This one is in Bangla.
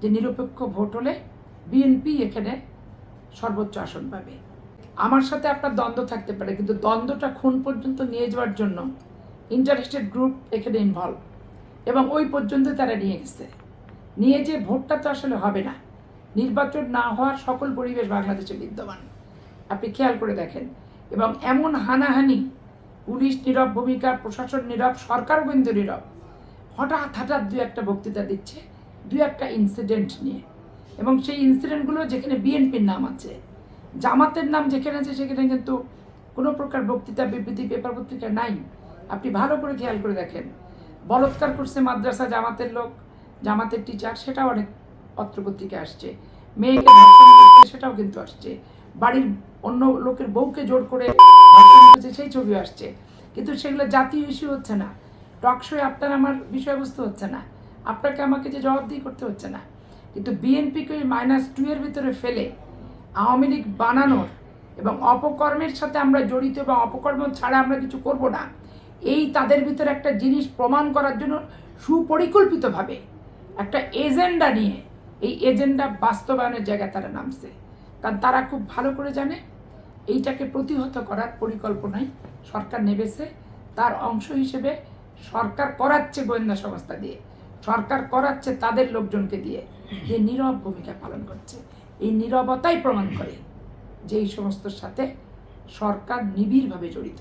যে নিরপেক্ষ ভোট হলে বিএনপি এখানে সর্বোচ্চ আসন পাবে। আমার সাথে আপনার দ্বন্দ্ব থাকতে পারে, কিন্তু দ্বন্দ্বটা খুন পর্যন্ত নিয়ে যাওয়ার জন্য ইন্টারেস্টেড গ্রুপ এখানে ইনভলভ এবং ওই পর্যন্ত তারা নিয়ে গেছে। নিয়ে যে ভোটটা তো আসলে হবে না। নির্বাচন না হওয়ার সকল পরিবেশ বাংলাদেশে বিদ্যমান। আপনি খেয়াল করে দেখেন। এবং এমন হানাহানি, পুলিশ নীরব ভূমিকা, প্রশাসন নীরব, সরকারও কিন্তু নীরব। হঠাৎ হঠাৎ দু একটা বক্তৃতা দিচ্ছে। দু একটা ইনসিডেন্ট নিয়ে। এবং সেই ইনসিডেন্টগুলো যেখানে বিএনপির নাম আছে, জামাতের নাম যেখানে আছে, সেখানে কিন্তু কোনো প্রকার বক্তৃতা, বিবৃতি পেপার পত্রিকা নাই। আপনি ভালো করে খেয়াল করে দেখেন। বলৎকার করছে মাদ্রাসা জামাতের লোক, জামাতের টিচার সেটাও অনেক পত্রপত্রিকা আসছে। মেয়েকে সেটাও কিন্তু আসছে। বাড়ির অন্য লোকের বউকে জোর করে করেছে, সেই ছবি আসছে। কিন্তু সেগুলো জাতীয় ইস্যু হচ্ছে না। টকশোয় আপনার আমার বিষয়বস্তু হচ্ছে না। আপনাকে আমাকে যে জবাবদিহি করতে হচ্ছে না, কিন্তু বিএনপিকে ওই মাইনাস টু এর ভিতরে ফেলে আওয়ামী লীগ বানানোর এবং অপকর্মের সাথে আমরা জড়িত এবং অপকর্ম ছাড়া আমরা কিছু করব না, এই তাদের ভিতরে একটা জিনিস প্রমাণ করার জন্য সুপরিকল্পিতভাবে একটা এজেন্ডা নিয়ে এই এজেন্ডা বাস্তবায়নের জায়গায় তারা নামছে। কারণ তারা খুব ভালো করে জানে, এইটাকে প্রতিহত করার পরিকল্পনায় সরকার নেবেছে তার অংশ হিসেবে সরকার করাচ্ছে গোয়েন্দা সংস্থা দিয়ে। সরকার করাচ্ছে তাদের লোকজনকে দিয়ে। যে নীরব ভূমিকা পালন করছে। এই নীরবতাই প্রমাণ করে যে এই সমস্তর সাথে সরকার নিবিড়ভাবে জড়িত।